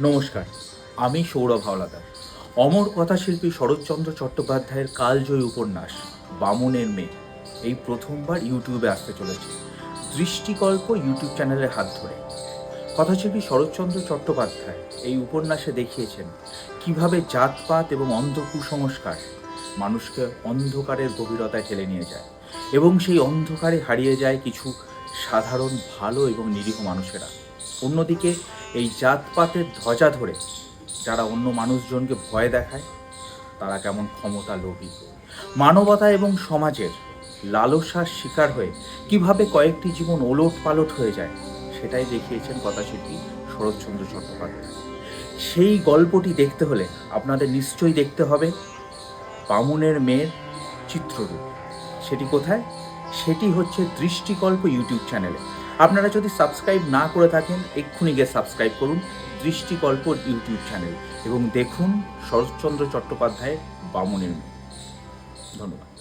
নমস্কার, আমি সৌরভ হাওলাদার। অমর কথাশিল্পী শরৎচন্দ্র চট্টোপাধ্যায়ের কালজয়ী উপন্যাস, বামনের মেয়ে, এই প্রথমবার ইউটিউবে আসতে চলেছে। দৃষ্টিকল্প ইউটিউব চ্যানেলের হাত ধরে। কথাশিল্পী শরৎচন্দ্র চট্টোপাধ্যায় এই উপন্যাসে দেখিয়েছেন কীভাবে জাতপাত এবং অন্ধ কুসংস্কার মানুষকে অন্ধকারের গভীরতায় ঠেলে নিয়ে যায় এবং সেই অন্ধকারে হারিয়ে যায় কিছু সাধারণ, ভালো এবং নিরীহ মানুষেরা। অন্যদিকে এই জাতপাতের ধ্বজা ধরে যারা অন্য মানুষজনকে ভয় দেখায়, তারা কেমন ক্ষমতা লোভী। মানবতা এবং সমাজের লালসার শিকার হয়ে কীভাবে কয়েকটি জীবন ওলট পালট হয়ে যায়, সেটাই দেখিয়েছেন কথাশিল্পী শরৎচন্দ্র চট্টোপাধ্যায়। সেই গল্পটি দেখতে হলে আপনাদের নিশ্চয়ই দেখতে হবে বামুনের মেয়ের চিত্ররূপ। সেটি কোথায়? সেটি হচ্ছে দৃষ্টিকল্প ইউটিউব চ্যানেলে। আপনারা যদি সাবস্ক্রাইব না করে থাকেন, এক্ষুনি গিয়ে সাবস্ক্রাইব করুন দৃষ্টিকল্প ইউটিউব চ্যানেল। এবং দেখুন শরৎচন্দ্র চট্টোপাধ্যায়ের বামনের মেয়ে। ধন্যবাদ।